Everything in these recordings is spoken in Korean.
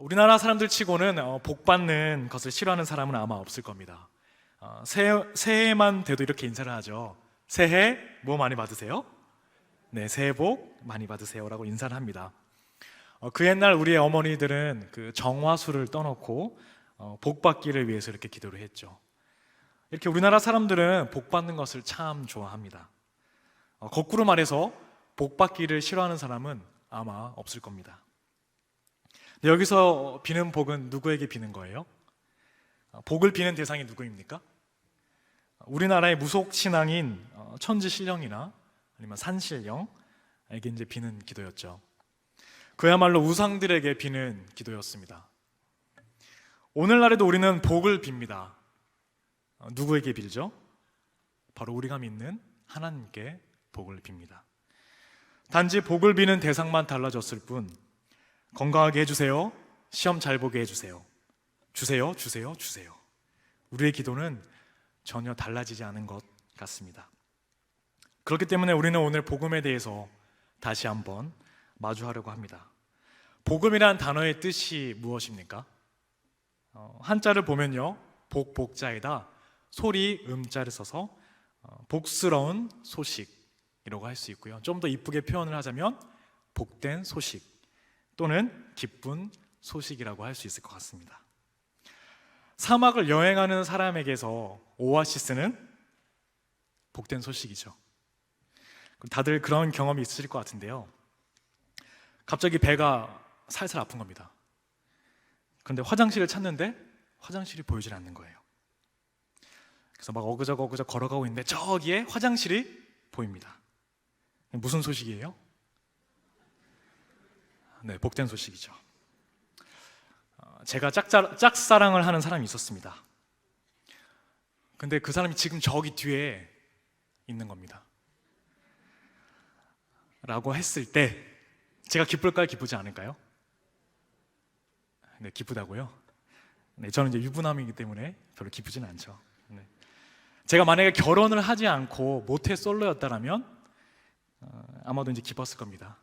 우리나라 사람들 치고는 어, 복 받는 것을 싫어하는 사람은 아마 없을 겁니다. 어, 새해, 새해만 돼도 이렇게 인사를 하죠. 새해 뭐 많이 받으세요? 네, 새해 복 많이 받으세요라고 인사를 합니다. 어, 그 옛날 우리의 어머니들은 그 정화수를 떠놓고 어, 복 받기를 위해서 이렇게 기도를 했죠. 이렇게 우리나라 사람들은 복 받는 것을 참 좋아합니다. 어, 거꾸로 말해서 복 받기를 싫어하는 사람은 아마 없을 겁니다. 여기서 비는 복은 누구에게 비는 거예요? 어, 복을 비는 대상이 누구입니까? 우리나라의 무속 신앙인 어, 천지신령이나 아니면 산신령에게 이제 비는 기도였죠. 그야말로 우상들에게 비는 기도였습니다. 오늘날에도 우리는 복을 빕니다. 어, 누구에게 빌죠? 바로 우리가 믿는 하나님께 복을 빕니다. 단지 복을 비는 대상만 달라졌을 뿐 건강하게 해주세요. 시험 잘 보게 해주세요. 주세요, 주세요, 주세요. 우리의 기도는 전혀 달라지지 않은 것 같습니다. 그렇기 때문에 우리는 오늘 복음에 대해서 다시 한번 마주하려고 합니다. 복음이란 단어의 뜻이 무엇입니까? 어, 한자를 보면요, 복복자에다 소리 음자를 써서 어, 복스러운 소식이라고 할 수 있고요. 좀 더 이쁘게 표현을 하자면 복된 소식 또는 기쁜 소식이라고 할 수 있을 것 같습니다. 사막을 여행하는 사람에게서 오아시스는 복된 소식이죠. 다들 그런 경험이 있으실 것 같은데요. 갑자기 배가 살살 아픈 겁니다. 그런데 화장실을 찾는데 화장실이 보이질 않는 거예요. 그래서 막 어그적 어그적 걸어가고 있는데 저기에 화장실이 보입니다. 무슨 소식이에요? 네, 복된 소식이죠. 어, 제가 짝자, 짝사랑을 하는 사람이 있었습니다. 근데 그 사람이 지금 저기 뒤에 있는 겁니다. 라고 했을 때 제가 기쁠까요? 기쁘지 않을까요? 네, 기쁘다고요? 네, 저는 이제 유부남이기 때문에 별로 기쁘지는 않죠. 네. 제가 만약에 결혼을 하지 않고 모태 솔로였다라면 어, 아마도 이제 기뻤을 겁니다.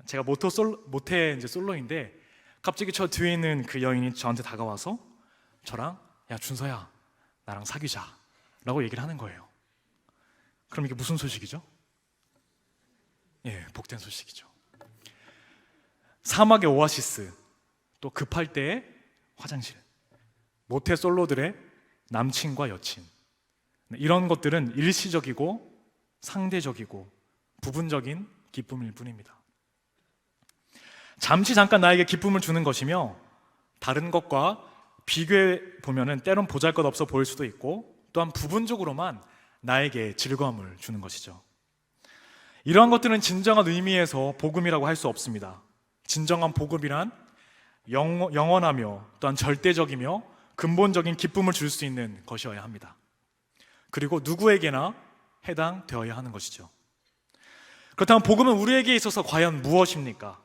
어, 제가 모토 솔 모태 이제 솔로인데 갑자기 저 뒤에 있는 그 여인이 저한테 다가와서 저랑 야 준서야 나랑 사귀자라고 얘기를 하는 거예요. 그럼 이게 무슨 소식이죠? 예, 복된 소식이죠. 사막의 오아시스, 또 급할 때의 화장실, 모태 솔로들의 남친과 여친 네, 이런 것들은 일시적이고 상대적이고 부분적인 기쁨일 뿐입니다. 잠시 잠깐 나에게 기쁨을 주는 것이며 다른 것과 비교해 보면은 때론 보잘것없어 보일 수도 있고 또한 부분적으로만 나에게 즐거움을 주는 것이죠. 이러한 것들은 진정한 의미에서 복음이라고 할 수 없습니다. 진정한 복음이란 영, 영원하며 또한 절대적이며 근본적인 기쁨을 줄 수 있는 것이어야 합니다. 그리고 누구에게나 해당되어야 하는 것이죠. 그렇다면 복음은 우리에게 있어서 과연 무엇입니까?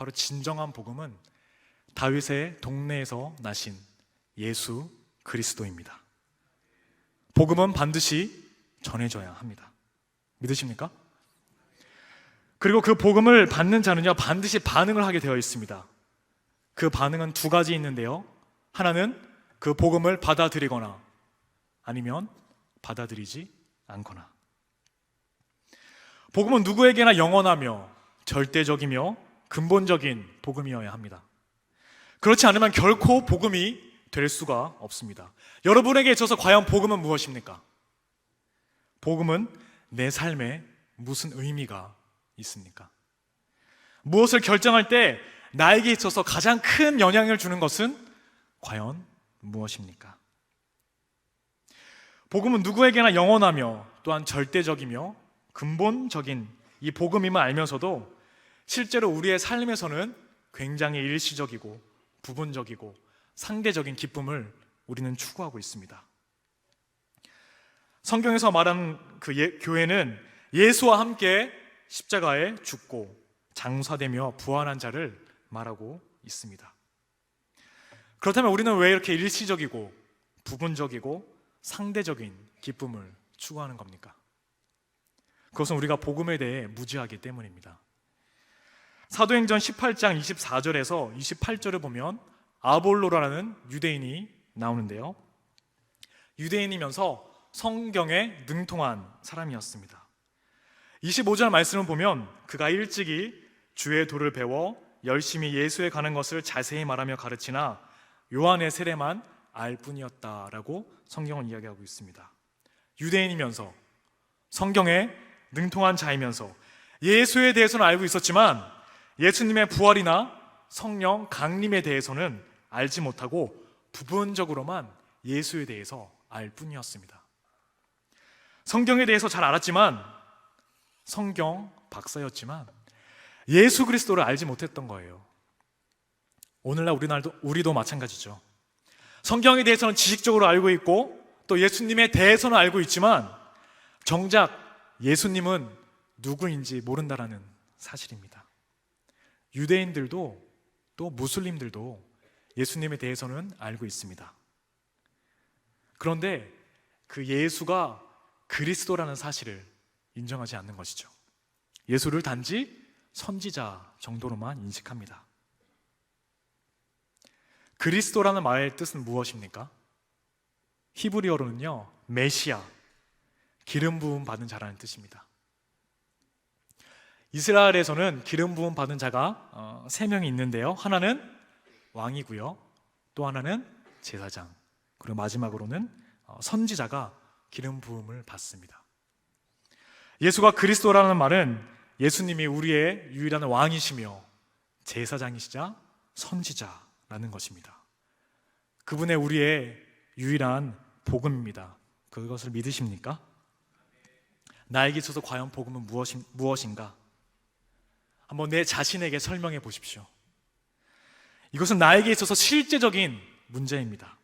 바로 진정한 복음은 다윗의 동네에서 나신 예수 그리스도입니다. 복음은 반드시 전해져야 합니다. 믿으십니까? 그리고 그 복음을 받는 자는요, 반드시 반응을 하게 되어 있습니다. 그 반응은 두 가지 있는데요. 하나는 그 복음을 받아들이거나 아니면 받아들이지 않거나. 복음은 누구에게나 영원하며 절대적이며 근본적인 복음이어야 합니다. 그렇지 않으면 결코 복음이 될 수가 없습니다. 여러분에게 있어서 과연 복음은 무엇입니까? 복음은 내 삶에 무슨 의미가 있습니까? 무엇을 결정할 때 나에게 있어서 가장 큰 영향을 주는 것은 과연 무엇입니까? 복음은 누구에게나 영원하며 또한 절대적이며 근본적인 이 복음임을 알면서도 실제로 우리의 삶에서는 굉장히 일시적이고 부분적이고 상대적인 기쁨을 우리는 추구하고 있습니다. 성경에서 말하는 그 예, 교회는 예수와 함께 십자가에 죽고 장사되며 부활한 자를 말하고 있습니다. 그렇다면 우리는 왜 이렇게 일시적이고 부분적이고 상대적인 기쁨을 추구하는 겁니까? 그것은 우리가 복음에 대해 무지하기 때문입니다. 사도행전 18장 24절에서 28절을 보면 아볼로라는 유대인이 나오는데요. 유대인이면서 성경에 능통한 사람이었습니다. 25절 말씀을 보면 그가 일찍이 주의 도를 배워 열심히 예수에 가는 것을 자세히 말하며 가르치나 요한의 세례만 알 뿐이었다라고 성경은 이야기하고 있습니다. 유대인이면서 성경에 능통한 자이면서 예수에 대해서는 알고 있었지만 예수님의 부활이나 성령 강림에 대해서는 알지 못하고 부분적으로만 예수에 대해서 알 뿐이었습니다. 성경에 대해서 잘 알았지만 성경 박사였지만 예수 그리스도를 알지 못했던 거예요. 오늘날 우리날도 우리도 마찬가지죠. 성경에 대해서는 지식적으로 알고 있고 또 예수님에 대해서는 알고 있지만 정작 예수님은 누구인지 모른다라는 사실입니다. 유대인들도 또 무슬림들도 예수님에 대해서는 알고 있습니다. 그런데 그 예수가 그리스도라는 사실을 인정하지 않는 것이죠. 예수를 단지 선지자 정도로만 인식합니다. 그리스도라는 말의 뜻은 무엇입니까? 히브리어로는요, 메시아, 기름 부음 받은 자라는 뜻입니다. 이스라엘에서는 기름 부음 받은 자가 어, 세 명이 있는데요. 하나는 왕이고요. 또 하나는 제사장. 그리고 마지막으로는 어, 선지자가 기름 부음을 받습니다. 예수가 그리스도라는 말은 예수님이 우리의 유일한 왕이시며 제사장이시자 선지자라는 것입니다. 그분의 우리의 유일한 복음입니다. 그것을 믿으십니까? 나에게 있어서 과연 복음은 무엇인, 무엇인가? 한번 내 자신에게 설명해 보십시오. 이것은 나에게 있어서 실제적인 문제입니다.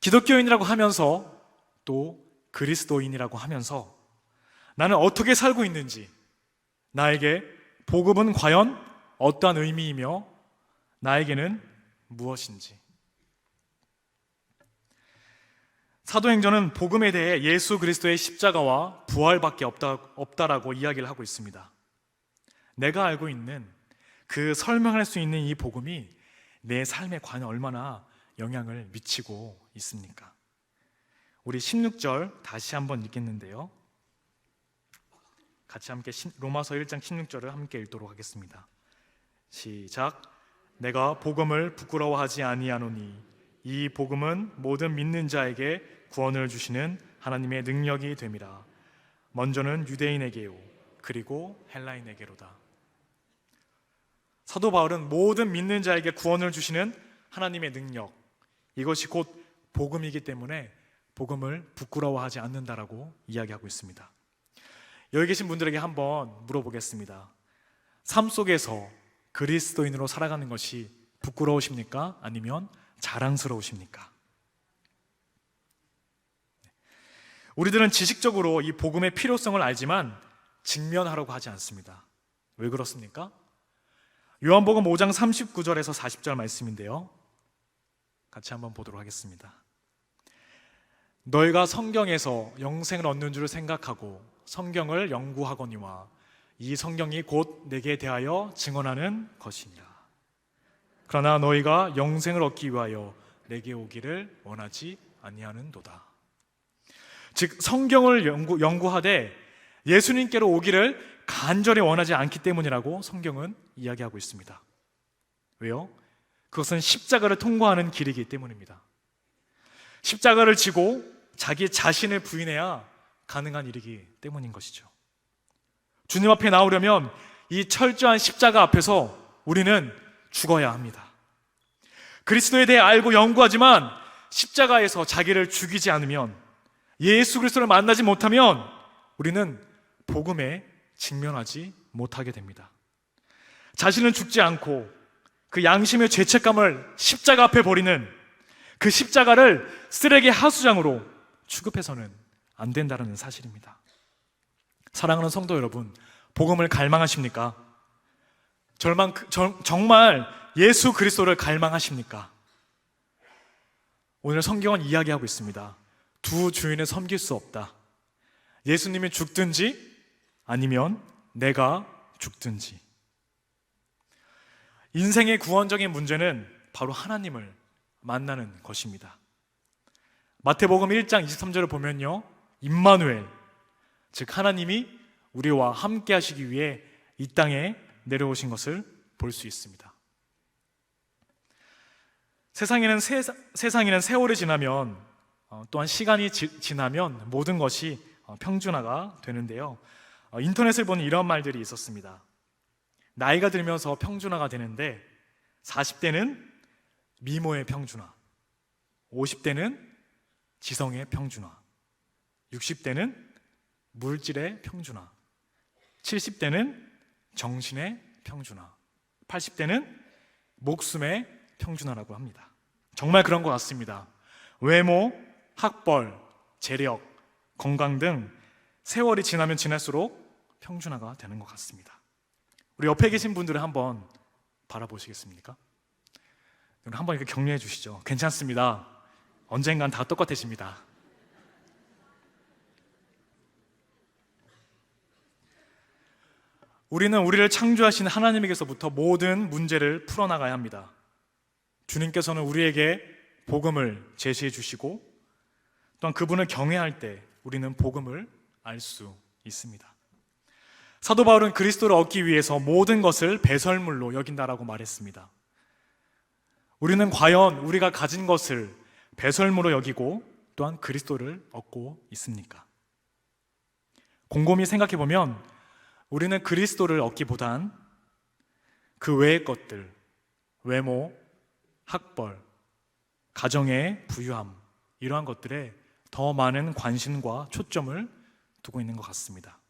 기독교인이라고 하면서 또 그리스도인이라고 하면서 나는 어떻게 살고 있는지, 나에게 복음은 과연 어떠한 의미이며 나에게는 무엇인지. 사도행전은 복음에 대해 예수 그리스도의 십자가와 부활밖에 없다, 없다라고 이야기를 하고 있습니다. 내가 알고 있는 그 설명할 수 있는 이 복음이 내 삶에 과연 얼마나 영향을 미치고 있습니까? 우리 16절 다시 한번 읽겠는데요. 같이 함께 로마서 1장 16절을 함께 읽도록 하겠습니다. 시작. 내가 복음을 부끄러워하지 아니하노니 이 복음은 모든 믿는 자에게 구원을 주시는 하나님의 능력이 됨이라. 먼저는 유대인에게요. 그리고 헬라인에게로다. 사도 바울은 모든 믿는 자에게 구원을 주시는 하나님의 능력 이것이 곧 복음이기 때문에 복음을 부끄러워하지 않는다라고 이야기하고 있습니다. 여기 계신 분들에게 한번 물어보겠습니다. 삶 속에서 그리스도인으로 살아가는 것이 부끄러우십니까? 아니면 자랑스러우십니까? 우리들은 지식적으로 이 복음의 필요성을 알지만 직면하려고 하지 않습니다. 왜 그렇습니까? 요한복음 5장 39절에서 40절 말씀인데요. 같이 한번 보도록 하겠습니다. 너희가 성경에서 영생을 얻는 줄 생각하고 성경을 연구하거니와 이 성경이 곧 내게 대하여 증언하는 것이니라. 그러나 너희가 영생을 얻기 위하여 내게 오기를 원하지 아니하는도다. 즉 성경을 연구, 연구하되 예수님께로 오기를 간절히 원하지 않기 때문이라고 성경은 이야기하고 있습니다. 왜요? 그것은 십자가를 통과하는 길이기 때문입니다. 십자가를 지고 자기 자신을 부인해야 가능한 일이기 때문인 것이죠. 주님 앞에 나오려면 이 철저한 십자가 앞에서 우리는 죽어야 합니다. 그리스도에 대해 알고 연구하지만 십자가에서 자기를 죽이지 않으면 예수 그리스도를 만나지 못하면 우리는 복음에 직면하지 못하게 됩니다. 자신은 죽지 않고 그 양심의 죄책감을 십자가 앞에 버리는 그 십자가를 쓰레기 하수장으로 취급해서는 안 된다는 사실입니다. 사랑하는 성도 여러분, 복음을 갈망하십니까? 절망, 정말 예수 그리스도를 갈망하십니까? 오늘 성경은 이야기하고 있습니다. 두 주인을 섬길 수 없다. 예수님이 죽든지 아니면 내가 죽든지. 인생의 구원적인 문제는 바로 하나님을 만나는 것입니다. 마태복음 1장 23절을 보면요. 임마누엘 즉 하나님이 우리와 함께 하시기 위해 이 땅에 내려오신 것을 볼 수 있습니다. 세상에는 세, 세상에는 세월이 지나면 어, 또한 시간이 지, 지나면 모든 것이 어, 평준화가 되는데요. 어, 인터넷을 보는 이런 말들이 있었습니다. 나이가 들면서 평준화가 되는데 40대는 미모의 평준화, 50대는 지성의 평준화, 60대는 물질의 평준화, 70대는 정신의 평준화, 80대는 목숨의 평준화라고 합니다. 정말 그런 것 같습니다. 외모, 학벌, 재력, 건강 등 세월이 지나면 지날수록 평준화가 되는 것 같습니다. 우리 옆에 계신 분들을 한번 바라보시겠습니까? 한번 이렇게 격려해 주시죠. 괜찮습니다. 언젠간 다 똑같아집니다. 우리는 우리를 창조하신 하나님에게서부터 모든 문제를 풀어나가야 합니다. 주님께서는 우리에게 복음을 제시해 주시고 또한 그분을 경외할 때 우리는 복음을 알 수 있습니다. 사도 바울은 그리스도를 얻기 위해서 모든 것을 배설물로 여긴다라고 말했습니다. 우리는 과연 우리가 가진 것을 배설물로 여기고 또한 그리스도를 얻고 있습니까? 곰곰이 생각해 보면 우리는 그리스도를 얻기보단 그 외의 것들, 외모, 학벌, 가정의 부유함, 이러한 것들에 더 많은 관심과 초점을 두고 있는 것 같습니다.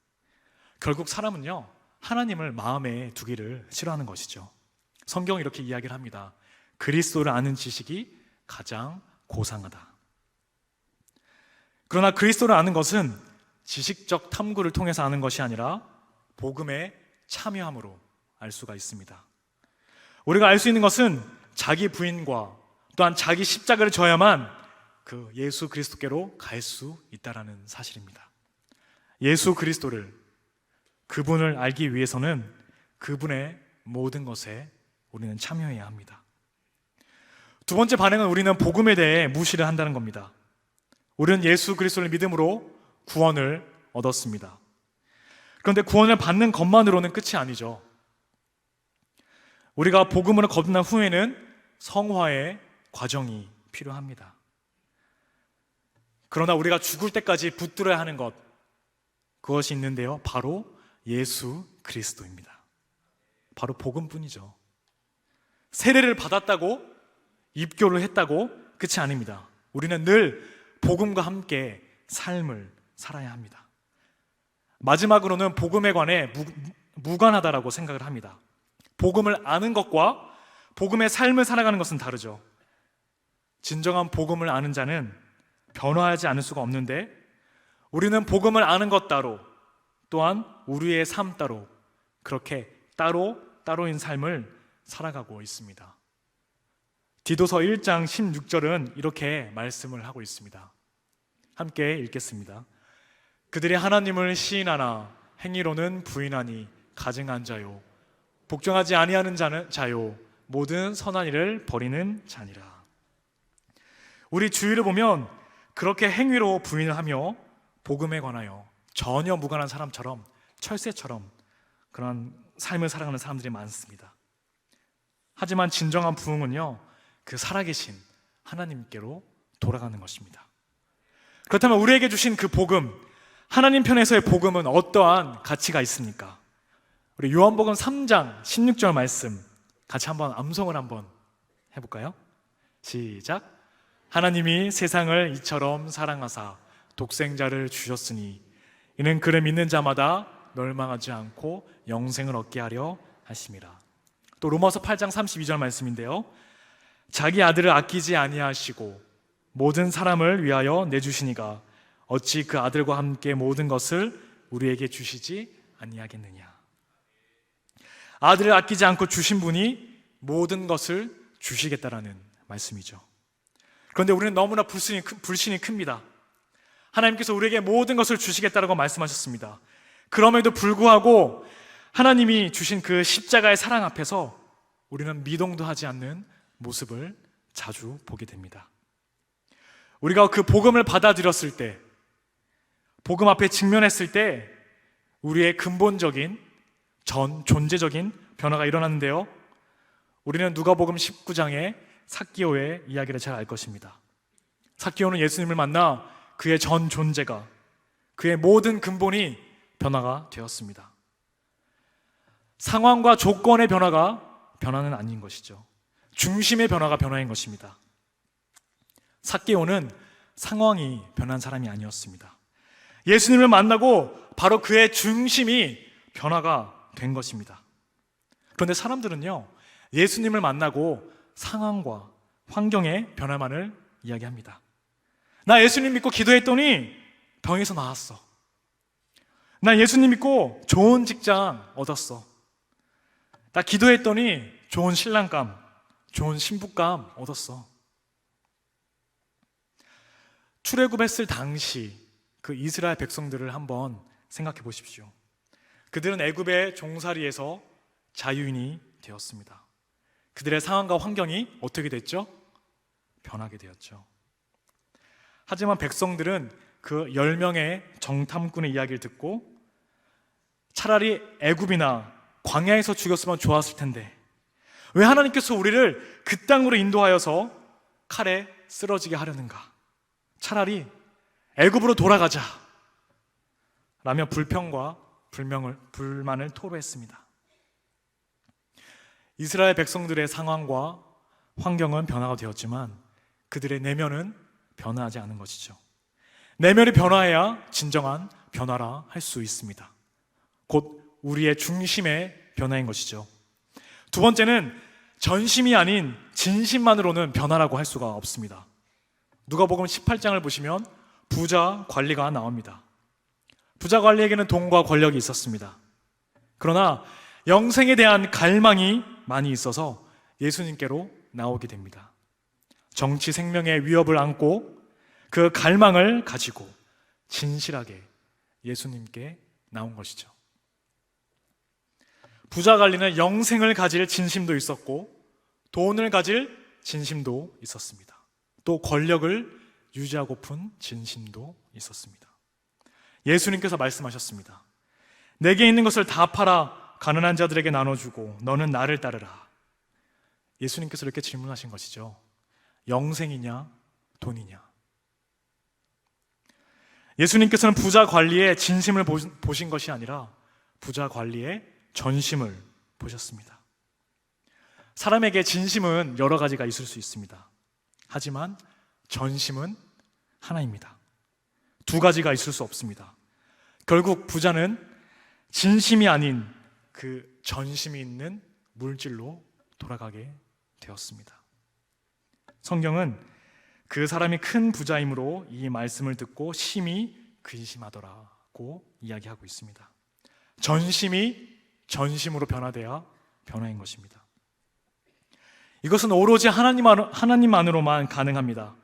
결국 사람은요, 하나님을 마음에 두기를 싫어하는 것이죠. 성경이 이렇게 이야기를 합니다. 그리스도를 아는 지식이 가장 고상하다. 그러나 그리스도를 아는 것은 지식적 탐구를 통해서 아는 것이 아니라 복음에 참여함으로 알 수가 있습니다. 우리가 알 수 있는 것은 자기 부인과 또한 자기 십자가를 져야만 그 예수 그리스도께로 갈 수 있다라는 사실입니다. 예수 그리스도를 그분을 알기 위해서는 그분의 모든 것에 우리는 참여해야 합니다. 두 번째 반응은 우리는 복음에 대해 무시를 한다는 겁니다. 우리는 예수 그리스도를 믿음으로 구원을 얻었습니다. 그런데 구원을 받는 것만으로는 끝이 아니죠. 우리가 복음으로 거듭난 후에는 성화의 과정이 필요합니다. 그러나 우리가 죽을 때까지 붙들어야 하는 것, 그것이 있는데요. 바로 예수 그리스도입니다. 바로 복음뿐이죠. 세례를 받았다고 입교를 했다고 끝이 아닙니다. 우리는 늘 복음과 함께 삶을 살아야 합니다. 마지막으로는 복음에 관해 무, 무관하다라고 생각을 합니다. 복음을 아는 것과 복음의 삶을 살아가는 것은 다르죠. 진정한 복음을 아는 자는 변화하지 않을 수가 없는데 우리는 복음을 아는 것 따로 또한 우리의 삶 따로 그렇게 따로 따로인 삶을 살아가고 있습니다. 디도서 1장 16절은 이렇게 말씀을 하고 있습니다. 함께 읽겠습니다. 그들이 하나님을 시인하나 행위로는 부인하니 가증한 자요 복종하지 아니하는 자는 자요 모든 선한 일을 버리는 자니라. 우리 주위를 보면 그렇게 행위로 부인을 하며 복음에 관하여 전혀 무관한 사람처럼 철새처럼 그런 삶을 살아가는 사람들이 많습니다. 하지만 진정한 부흥은요 그 살아계신 하나님께로 돌아가는 것입니다. 그렇다면 우리에게 주신 그 복음, 하나님 편에서의 복음은 어떠한 가치가 있습니까? 우리 요한복음 3장 16절 말씀 같이 한번 암송을 한번 해볼까요? 시작. 하나님이 세상을 이처럼 사랑하사 독생자를 주셨으니 이는 그를 믿는 자마다 멸망하지 않고 영생을 얻게 하려 하심이라. 또 로마서 8장 32절 말씀인데요. 자기 아들을 아끼지 아니하시고 모든 사람을 위하여 내주시니가 어찌 그 아들과 함께 모든 것을 우리에게 주시지 아니하겠느냐. 아들을 아끼지 않고 주신 분이 모든 것을 주시겠다라는 말씀이죠. 그런데 우리는 너무나 불신이, 불신이 큽니다. 하나님께서 우리에게 모든 것을 주시겠다라고 말씀하셨습니다. 그럼에도 불구하고 하나님이 주신 그 십자가의 사랑 앞에서 우리는 미동도 하지 않는 모습을 자주 보게 됩니다. 우리가 그 복음을 받아들였을 때, 복음 앞에 직면했을 때, 우리의 근본적인 전 존재적인 변화가 일어났는데요. 우리는 누가복음 19장의 사기오의 이야기를 잘 알 것입니다. 사기오는 예수님을 만나 그의 전 존재가 그의 모든 근본이 변화가 되었습니다. 상황과 조건의 변화가 변화는 아닌 것이죠. 중심의 변화가 변화인 것입니다. 사개오는 상황이 변한 사람이 아니었습니다. 예수님을 만나고 바로 그의 중심이 변화가 된 것입니다. 그런데 사람들은요, 예수님을 만나고 상황과 환경의 변화만을 이야기합니다. 나 예수님 믿고 기도했더니 병에서 나았어. 나 예수님 믿고 좋은 직장 얻었어. 나 기도했더니 좋은 신랑감, 좋은 신부감 얻었어. 출애굽했을 당시 그 이스라엘 백성들을 한번 생각해 보십시오. 그들은 애굽의 종살이에서 자유인이 되었습니다. 그들의 상황과 환경이 어떻게 됐죠? 변하게 되었죠. 하지만 백성들은 그 10명의 정탐꾼의 이야기를 듣고 차라리 애굽이나 광야에서 죽였으면 좋았을 텐데 왜 하나님께서 우리를 그 땅으로 인도하여서 칼에 쓰러지게 하려는가? 차라리 애굽으로 돌아가자. 라며 불평과 불명을 불만을 토로했습니다. 이스라엘 백성들의 상황과 환경은 변화가 되었지만 그들의 내면은 변화하지 않은 것이죠. 내면이 변화해야 진정한 변화라 할 수 있습니다. 곧 우리의 중심의 변화인 것이죠. 두 번째는 전심이 아닌 진심만으로는 변화라고 할 수가 없습니다. 누가복음 18장을 보시면 부자 관리가 나옵니다. 부자 관리에게는 돈과 권력이 있었습니다. 그러나 영생에 대한 갈망이 많이 있어서 예수님께로 나오게 됩니다. 정치 생명의 위협을 안고 그 갈망을 가지고 진실하게 예수님께 나온 것이죠. 부자 관리는 영생을 가질 진심도 있었고 돈을 가질 진심도 있었습니다. 또 권력을 유지하고픈 진심도 있었습니다. 예수님께서 말씀하셨습니다. 내게 있는 것을 다 팔아 가난한 자들에게 나눠주고 너는 나를 따르라. 예수님께서 이렇게 질문하신 것이죠. 영생이냐, 돈이냐. 예수님께서는 부자 관리에 진심을 보신 것이 아니라 부자 관리에 전심을 보셨습니다. 사람에게 진심은 여러 가지가 있을 수 있습니다. 하지만 전심은 하나입니다. 두 가지가 있을 수 없습니다. 결국 부자는 진심이 아닌 그 전심이 있는 물질로 돌아가게 되었습니다. 성경은 그 사람이 큰 부자이므로 이 말씀을 듣고 심히 근심하더라고 이야기하고 있습니다. 전심이 전심으로 변화되어 변화인 것입니다. 이것은 오로지 하나님만으로만 가능합니다.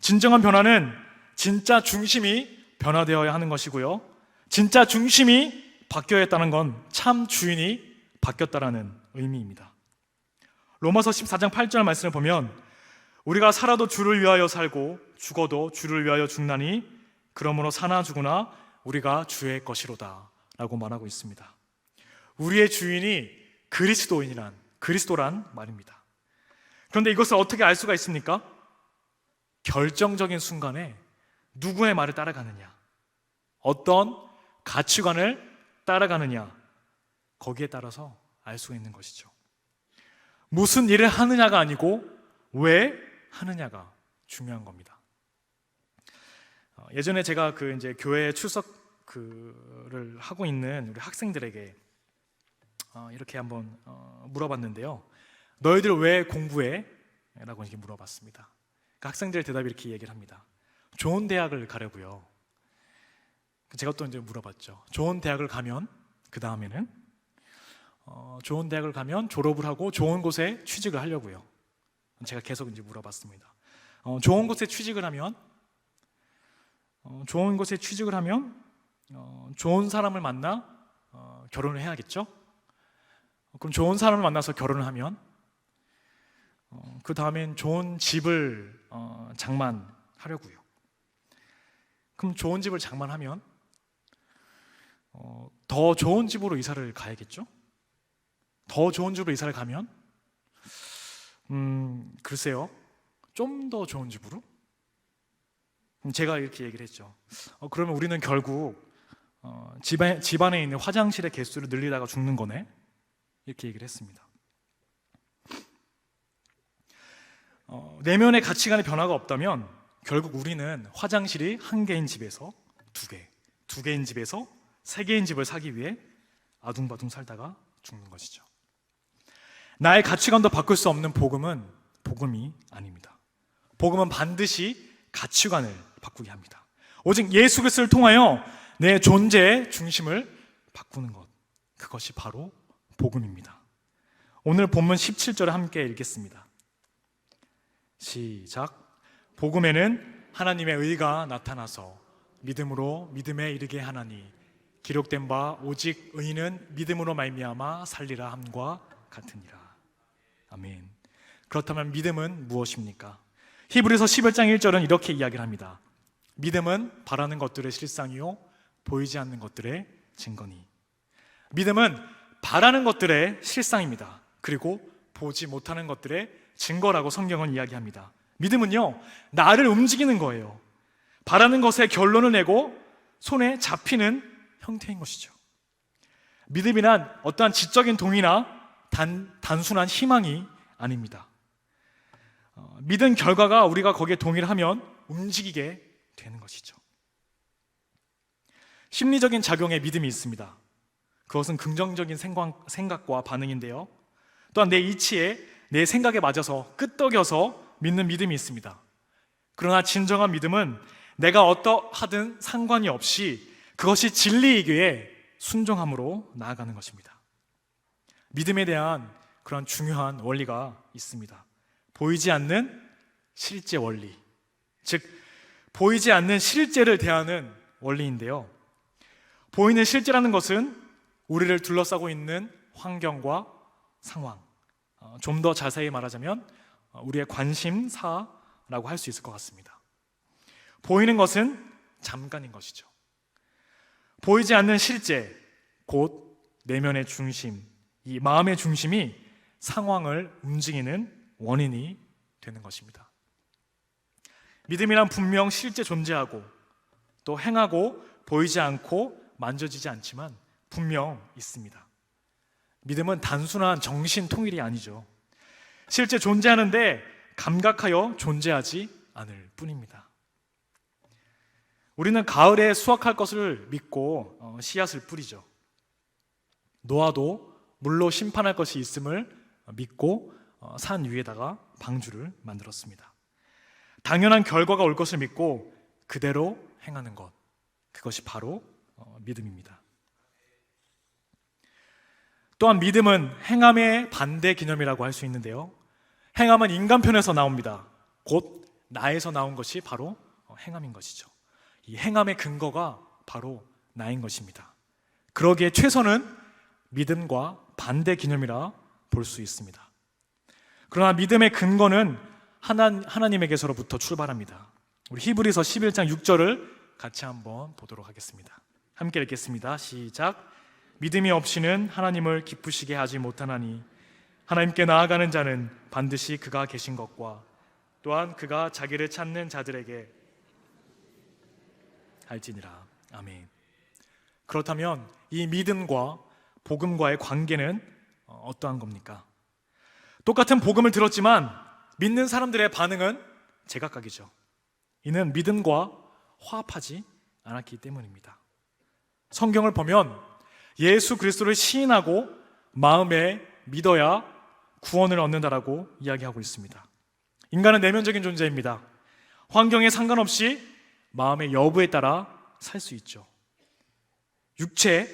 진정한 변화는 진짜 중심이 변화되어야 하는 것이고요. 진짜 중심이 바뀌어야 했다는 건 참 주인이 바뀌었다라는 의미입니다. 로마서 14장 8절 말씀을 보면 우리가 살아도 주를 위하여 살고 죽어도 주를 위하여 죽나니 그러므로 사나 죽으나 우리가 주의 것이로다 라고 말하고 있습니다. 우리의 주인이 그리스도인이란 그리스도란 말입니다. 그런데 이것을 어떻게 알 수가 있습니까? 결정적인 순간에 누구의 말을 따라가느냐, 어떤 가치관을 따라가느냐, 거기에 따라서 알 수가 있는 것이죠. 무슨 일을 하느냐가 아니고 왜 하느냐가 중요한 겁니다. 어, 예전에 제가 그 이제 교회 출석 그를 하고 있는 우리 학생들에게 어, 이렇게 한번 어, 물어봤는데요. 너희들 왜 공부해? 라고 이렇게 물어봤습니다. 그 학생들의 대답이 이렇게 얘기를 합니다. 좋은 대학을 가려고요. 제가 또 이제 물어봤죠. 좋은 대학을 가면 그 다음에는 어, 좋은 대학을 가면 졸업을 하고 좋은 곳에 취직을 하려고요. 제가 계속 이제 물어봤습니다. 어, 좋은 곳에 취직을 하면 어, 좋은 곳에 취직을 하면 어, 좋은 사람을 만나 어, 결혼을 해야겠죠? 그럼 좋은 사람을 만나서 결혼을 하면 그 다음엔 좋은 집을 어, 장만하려고요. 그럼 좋은 집을 장만하면 어, 더 좋은 집으로 이사를 가야겠죠? 더 좋은 집으로 이사를 가면 음, 글쎄요. 좀 더 좋은 집으로? 음, 제가 이렇게 얘기를 했죠. 어, 그러면 우리는 결국 어, 집안, 집안에 있는 화장실의 개수를 늘리다가 죽는 거네. 이렇게 얘기를 했습니다. 어, 내면의 가치관의 변화가 없다면 결국 우리는 화장실이 한 개인 집에서 두 개, 두 개인 집에서 세 개인 집을 사기 위해 아둥바둥 살다가 죽는 것이죠. 나의 가치관도 바꿀 수 없는 복음은 복음이 아닙니다. 복음은 반드시 가치관을 바꾸게 합니다. 오직 예수 그리스도를 통하여 내 존재의 중심을 바꾸는 것. 그것이 바로 복음입니다. 오늘 본문 17절을 함께 읽겠습니다. 시작. 복음에는 하나님의 의가 나타나서 믿음으로 믿음에 이르게 하나니 기록된 바 오직 의인은 믿음으로 말미암아 살리라 함과 같으니라. 아멘. 그렇다면 믿음은 무엇입니까? 히브리서 11장 1절은 이렇게 이야기를 합니다. 믿음은 바라는 것들의 실상이요 보이지 않는 것들의 증거니. 믿음은 바라는 것들의 실상입니다. 그리고 보지 못하는 것들의 증거라고 성경은 이야기합니다. 믿음은요, 나를 움직이는 거예요. 바라는 것에 결론을 내고 손에 잡히는 형태인 것이죠. 믿음이란 어떠한 지적인 동의나 단, 단순한 희망이 아닙니다. 어, 믿은 결과가 우리가 거기에 동의를 하면 움직이게 되는 것이죠. 심리적인 작용에 믿음이 있습니다. 그것은 긍정적인 생각, 생각과 반응인데요. 또한 내 이치에 내 생각에 맞아서 끄떡여서 믿는 믿음이 있습니다. 그러나 진정한 믿음은 내가 어떠하든 상관이 없이 그것이 진리이기에 순종함으로 나아가는 것입니다. 믿음에 대한 그런 중요한 원리가 있습니다. 보이지 않는 실제 원리. 즉, 보이지 않는 실제를 대하는 원리인데요. 보이는 실제라는 것은 우리를 둘러싸고 있는 환경과 상황. 어, 좀더 자세히 말하자면 어, 우리의 관심사라고 할 수 있을 것 같습니다. 보이는 것은 잠깐인 것이죠. 보이지 않는 실제, 곧 내면의 중심, 이 마음의 중심이 상황을 움직이는 원인이 되는 것입니다. 믿음이란 분명 실제 존재하고 또 행하고 보이지 않고 만져지지 않지만 분명 있습니다. 믿음은 단순한 정신 통일이 아니죠. 실제 존재하는데 감각하여 존재하지 않을 뿐입니다. 우리는 가을에 수확할 것을 믿고 어, 씨앗을 뿌리죠. 노아도 물로 심판할 것이 있음을 믿고 어, 산 위에다가 방주를 만들었습니다. 당연한 결과가 올 것을 믿고 그대로 행하는 것. 그것이 바로 어, 믿음입니다. 또한 믿음은 행함의 반대 기념이라고 할 수 있는데요. 행함은 인간 편에서 나옵니다. 곧 나에서 나온 것이 바로 어, 행함인 것이죠. 이 행함의 근거가 바로 나인 것입니다. 그러기에 최선은 믿음과 반대 기념이라 볼 수 있습니다. 그러나 믿음의 근거는 하나, 하나님에게서로부터 출발합니다. 우리 히브리서 11장 6절을 같이 한번 보도록 하겠습니다. 함께 읽겠습니다. 시작. 믿음이 없이는 하나님을 기쁘시게 하지 못하나니 하나님께 나아가는 자는 반드시 그가 계신 것과 또한 그가 자기를 찾는 자들에게 할지니라. 아멘. 그렇다면 이 믿음과 복음과의 관계는 어, 어떠한 겁니까? 똑같은 복음을 들었지만 믿는 사람들의 반응은 제각각이죠. 이는 믿음과 화합하지 않았기 때문입니다. 성경을 보면 예수 그리스도를 시인하고 마음에 믿어야 구원을 얻는다라고 이야기하고 있습니다. 인간은 내면적인 존재입니다. 환경에 상관없이 마음의 여부에 따라 살 수 있죠. 육체,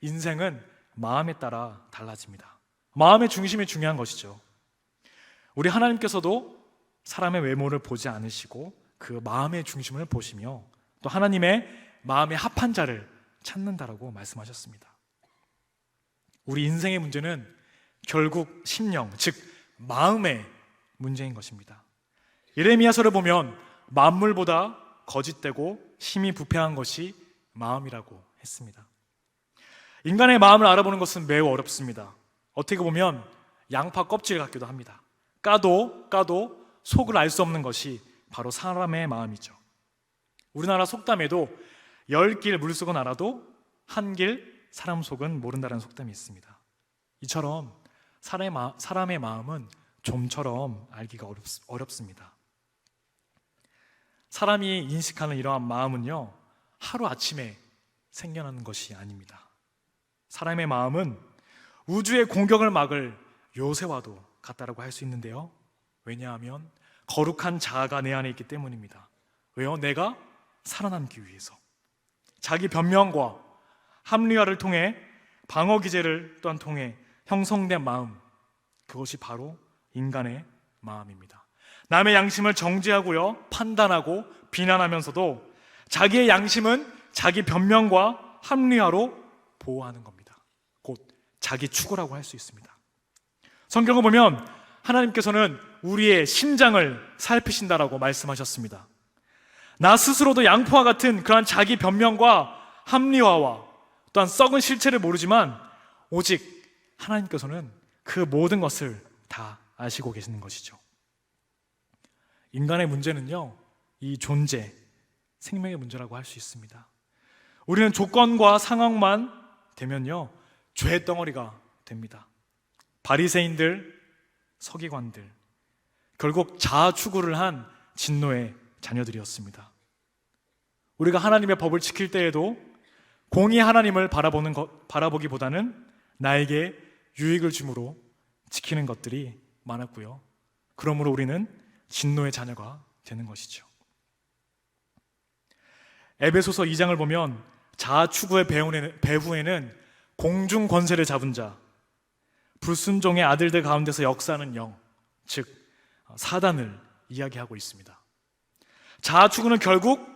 인생은 마음에 따라 달라집니다. 마음의 중심이 중요한 것이죠. 우리 하나님께서도 사람의 외모를 보지 않으시고 그 마음의 중심을 보시며 또 하나님의 마음에 합한 자를 찾는다라고 말씀하셨습니다. 우리 인생의 문제는 결국 심령, 즉 마음의 문제인 것입니다. 예레미야서를 보면 만물보다 거짓되고 심히 부패한 것이 마음이라고 했습니다. 인간의 마음을 알아보는 것은 매우 어렵습니다. 어떻게 보면 양파 껍질 같기도 합니다. 까도 까도 속을 알 수 없는 것이 바로 사람의 마음이죠. 우리나라 속담에도 열 길 물속은 알아도 한 길 사람 속은 모른다는 속담이 있습니다. 이처럼 사람의, 마, 사람의 마음은 좀처럼 알기가 어렵, 어렵습니다. 사람이 인식하는 이러한 마음은요, 하루 아침에 생겨나는 것이 아닙니다. 사람의 마음은 우주의 공격을 막을 요새와도 같다라고 할 수 있는데요. 왜냐하면 거룩한 자아가 내 안에 있기 때문입니다. 왜요? 내가 살아남기 위해서. 자기 변명과 합리화를 통해 방어 기제를 또한 통해 형성된 마음, 그것이 바로 인간의 마음입니다. 남의 양심을 정죄하고요, 판단하고 비난하면서도 자기의 양심은 자기 변명과 합리화로 보호하는 겁니다. 곧 자기 추구라고 할 수 있습니다. 성경을 보면 하나님께서는 우리의 심장을 살피신다라고 말씀하셨습니다. 나 스스로도 양포와 같은 그러한 자기 변명과 합리화와 또한 썩은 실체를 모르지만 오직 하나님께서는 그 모든 것을 다 아시고 계시는 것이죠. 인간의 문제는요, 이 존재, 생명의 문제라고 할 수 있습니다. 우리는 조건과 상황만 되면요, 죄 덩어리가 됩니다. 바리새인들, 서기관들, 결국 자아 추구를 한 진노의 자녀들이었습니다. 우리가 하나님의 법을 지킬 때에도 공의 하나님을 바라보는 것, 바라보기보다는 나에게 유익을 주므로 지키는 것들이 많았고요. 그러므로 우리는 진노의 자녀가 되는 것이죠. 에베소서 2장을 보면 자아 추구의 배후에는 공중 권세를 잡은 자, 불순종의 아들들 가운데서 역사하는 영, 즉 사단을 이야기하고 있습니다. 자아 추구는 결국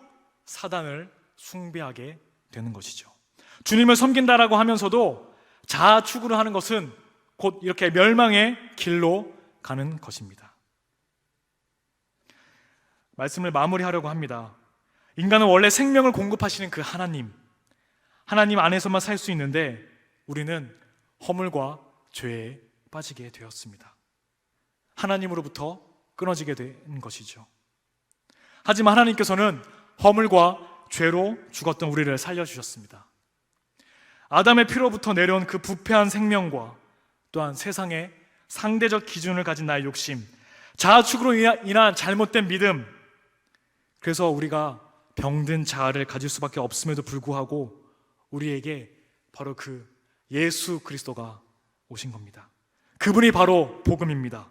사단을 숭배하게 되는 것이죠. 주님을 섬긴다라고 하면서도 자아 추구를 하는 것은 곧 이렇게 멸망의 길로 가는 것입니다. 말씀을 마무리하려고 합니다. 인간은 원래 생명을 공급하시는 그 하나님, 하나님 안에서만 살 수 있는데 우리는 허물과 죄에 빠지게 되었습니다. 하나님으로부터 끊어지게 된 것이죠. 하지만 하나님께서는 허물과 죄로 죽었던 우리를 살려주셨습니다. 아담의 피로부터 내려온 그 부패한 생명과 또한 세상의 상대적 기준을 가진 나의 욕심, 자아축으로 인한 잘못된 믿음, 그래서 우리가 병든 자아를 가질 수밖에 없음에도 불구하고 우리에게 바로 그 예수 그리스도가 오신 겁니다. 그분이 바로 복음입니다.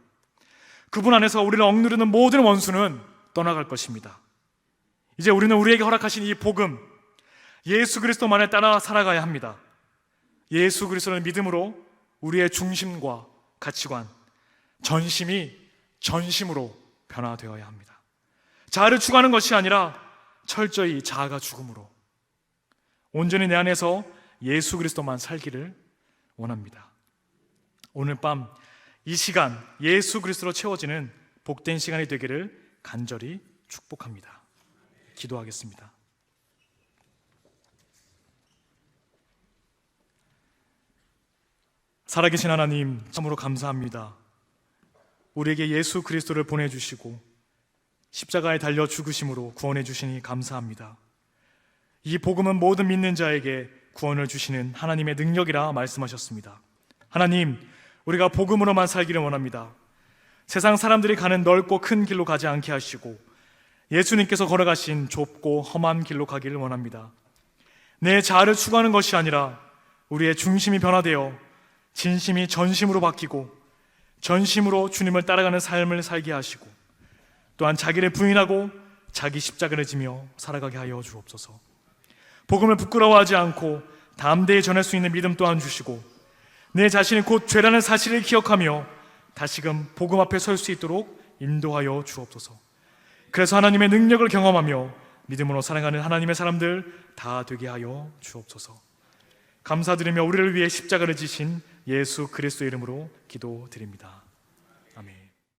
그분 안에서 우리를 억누르는 모든 원수는 떠나갈 것입니다. 이제 우리는 우리에게 허락하신 이 복음, 예수 그리스도만을 따라 살아가야 합니다. 예수 그리스도를 믿음으로 우리의 중심과 가치관, 전심이 전심으로 변화되어야 합니다. 자아를 추구하는 것이 아니라 철저히 자아가 죽음으로 온전히 내 안에서 예수 그리스도만 살기를 원합니다. 오늘 밤 이 시간 예수 그리스도로 채워지는 복된 시간이 되기를 간절히 축복합니다. 기도하겠습니다. 살아계신 하나님, 참으로 감사합니다. 우리에게 예수 그리스도를 보내주시고 십자가에 달려 죽으심으로 구원해 주시니 감사합니다. 이 복음은 모든 믿는 자에게 구원을 주시는 하나님의 능력이라 말씀하셨습니다. 하나님, 우리가 복음으로만 살기를 원합니다. 세상 사람들이 가는 넓고 큰 길로 가지 않게 하시고 예수님께서 걸어가신 좁고 험한 길로 가기를 원합니다. 내 자아를 추구하는 것이 아니라 우리의 중심이 변화되어 진심이 전심으로 바뀌고 전심으로 주님을 따라가는 삶을 살게 하시고 또한 자기를 부인하고 자기 십자가를 지며 살아가게 하여 주옵소서. 복음을 부끄러워하지 않고 담대히 전할 수 있는 믿음 또한 주시고 내 자신이 곧 죄라는 사실을 기억하며 다시금 복음 앞에 설 수 있도록 인도하여 주옵소서. 그래서 하나님의 능력을 경험하며 믿음으로 살아가는 하나님의 사람들 다 되게 하여 주옵소서. 감사드리며 우리를 위해 십자가를 지신 예수 그리스도 이름으로 기도드립니다.